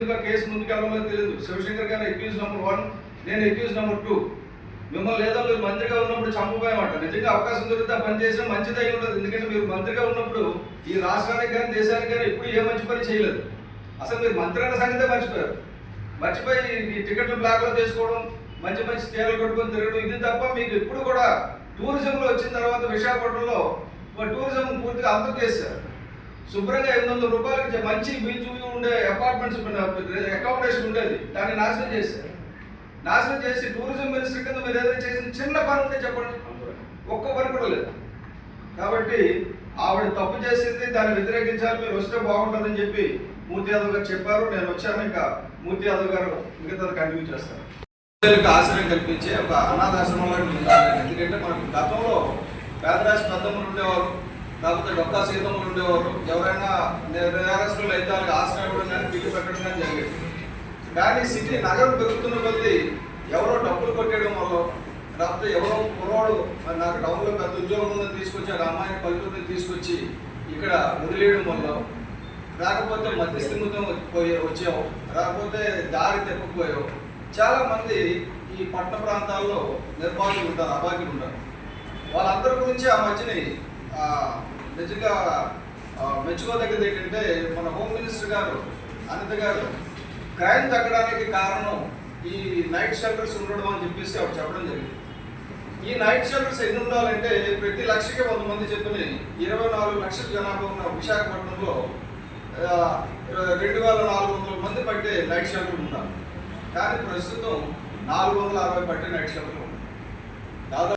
Case ముందుకెళ్ళమని తెలియదు. శివశంకర్ గారు accused number one నేను ఎక్యూజ్ నెంబర్ టూ మిమ్మల్ని ఏదో మీరు మంత్రిగా ఉన్నప్పుడు చంపబోయమాట నిజంగా అవకాశం దొరికితే పని చేసిన మంచిదై ఉండదు. ఎందుకంటే మీరు మంత్రిగా ఉన్నప్పుడు ఈ రాష్ట్రానికి కానీ దేశానికి కానీ ఎప్పుడు ఏ మంచి పని చేయలేదు. అసలు మీరు మంత్రి అన్న సంగతే మర్చిపోయారు. మర్చిపోయి ఈ టికెట్లు బ్లాక్లో తీసుకోవడం మంచి మంచి చీరలు కొట్టుకొని తిరగడం ఇది తప్ప మీకు ఎప్పుడు కూడా టూరిజంలో వచ్చిన తర్వాత విశాఖపట్నంలో టూరిజం పూర్తిగా అంతం చేశారు. శుభ్రంగా ఎనిమిది వందల రూపాయలకి మంచి బీచ్ ఉండే అపార్ట్మెంట్స్ అకామిడేషన్ ఉండేది. దాన్ని నాశనం చేశారు. నాశనం చేసి టూరిజం మినిస్టర్ కింద మీరు ఏదైనా చేసిన చిన్న పని ఉంటే చెప్పండి. ఒక్క పని కూడా లేదు. కాబట్టి ఆవిడ తప్పు చేసింది దాన్ని వ్యతిరేకించాలి మీరు వస్తే బాగుంటుందని చెప్పి మూర్తి యాదవ్ గారు చెప్పారు. నేను వచ్చాను ఇంకా మూర్తి యాదవ్ గారు మిగతా కంటిన్యూ చేస్తారు. ఆశ్రయం కల్పించే ఒక అనాథాశ్రమంలో ఎందుకంటే మనకు గతంలో పేదరాశి పెద్దమ్మలు ఉండేవారు. లేకపోతే డొక్కా సీతమ్మలు ఉండేవారు ఎవరైనా నిరారస్తులు అయితే వాళ్ళకి ఆశ్రయం ఇవ్వడం కానీ బిల్లు పెట్టడం కానీ జరిగేది కానీ సిటీ నగరం పెరుగుతున్న కొద్దీ ఎవరో డబ్బులు కొట్టేయడం వల్ల లేకపోతే ఎవరో కుర్రాడు మరి నాకు టౌన్లో పెద్ద ఉద్యోగం ఉందని తీసుకొచ్చి ఆ అమ్మాయిని పల్లెటూరుని తీసుకొచ్చి ఇక్కడ వదిలేయడం వల్ల రాకపోతే మధ్యస్థిమితం పోయే వచ్చావు రాకపోతే దారి తెప్పకపోయావు చాలా మంది ఈ పట్టణ ప్రాంతాల్లో నిర్వాహకులు ఉంటారు అభాగ్యులు ఉంటారు. వాళ్ళందరి గురించి ఆ మధ్యని నిజంగా మెచ్చుకోదగ్గది ఏంటంటే మన హోమ్ మినిస్టర్ గారు అనిత గారు క్రైమ్ తగ్గడానికి కారణం ఈ నైట్ షెల్టర్స్ ఉండడం అని చెప్పేసి ఆవిడ చెప్పడం జరిగింది. ఈ నైట్ షెల్టర్స్ ఎన్ని ఉండాలంటే ప్రతి లక్షకి వంద మంది చెప్పిన ఇరవై నాలుగు లక్షల జనాభా ఉన్న విశాఖపట్నంలో రెండు వేల నాలుగు వందల మంది పట్టే నైట్ షెల్టర్ ఉన్నారు కానీ ప్రస్తుతం నాలుగు వందల అరవై పట్టే నైట్ షెల్టర్ ఉంది దాదాపు